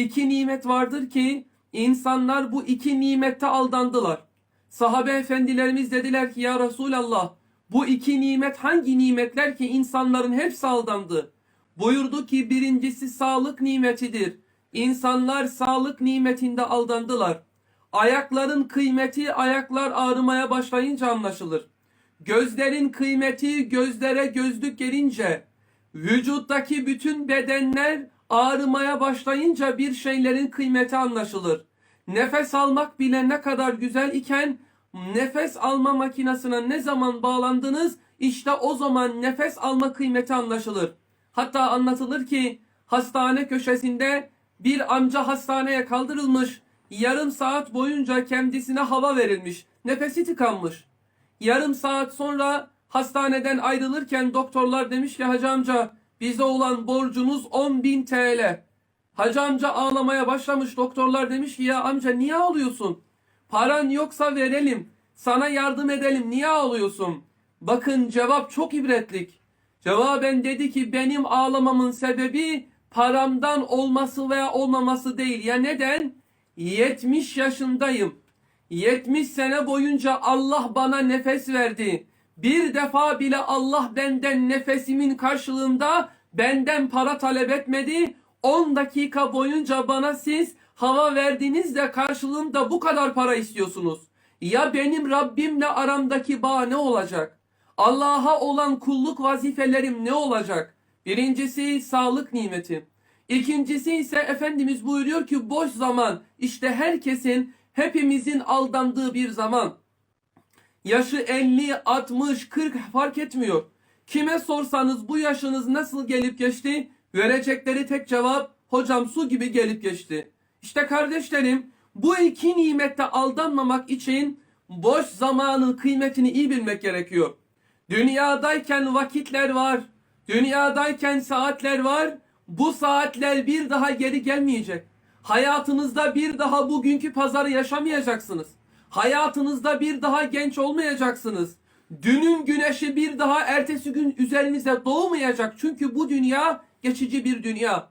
iki nimet vardır ki insanlar bu iki nimette aldandılar. Sahabe efendilerimiz dediler ki ya Resulallah bu iki nimet hangi nimetler ki insanların hepsi aldandı? Buyurdu ki birincisi sağlık nimetidir. İnsanlar sağlık nimetinde aldandılar. Ayakların kıymeti ayaklar ağrımaya başlayınca anlaşılır. Gözlerin kıymeti gözlere gözlük gelince, vücuttaki bütün bedenler ağrımaya başlayınca bir şeylerin kıymeti anlaşılır. Nefes almak bile ne kadar güzel iken nefes alma makinesine ne zaman bağlandınız işte o zaman nefes alma kıymeti anlaşılır. Hatta anlatılır ki hastane köşesinde bir amca hastaneye kaldırılmış yarım saat boyunca kendisine hava verilmiş nefesi tıkanmış. Yarım saat sonra hastaneden ayrılırken doktorlar demiş ki hacı amca bize olan borcunuz 10.000 TL. Hacı amca ağlamaya başlamış doktorlar demiş ki ya amca niye ağlıyorsun? Paran yoksa verelim. Sana yardım edelim. Niye ağlıyorsun? Bakın cevap çok ibretlik. Cevaben dedi ki benim ağlamamın sebebi paramdan olması veya olmaması değil. Ya neden? 70 yaşındayım. 70 sene boyunca Allah bana nefes verdi. Bir defa bile Allah benden nefesimin karşılığında benden para talep etmedi. 10 dakika boyunca bana siz hava verdiniz de karşılığında bu kadar para istiyorsunuz. Ya benim Rabbimle aramdaki bağ ne olacak? Allah'a olan kulluk vazifelerim ne olacak? Birincisi sağlık nimeti. İkincisi ise Efendimiz buyuruyor ki boş zaman işte herkesin hepimizin aldandığı bir zaman. Yaşı 50, 60, 40 fark etmiyor. Kime sorsanız bu yaşınız nasıl gelip geçti? Verecekleri tek cevap hocam su gibi gelip geçti. İşte kardeşlerim bu iki nimette aldanmamak için boş zamanın kıymetini iyi bilmek gerekiyor. Dünyadayken vakitler var. Dünyadayken saatler var. Bu saatler bir daha geri gelmeyecek. Hayatınızda bir daha bugünkü pazarı yaşamayacaksınız. Hayatınızda bir daha genç olmayacaksınız. Dünün güneşi bir daha ertesi gün üzerinize doğmayacak. Çünkü bu dünya geçici bir dünya.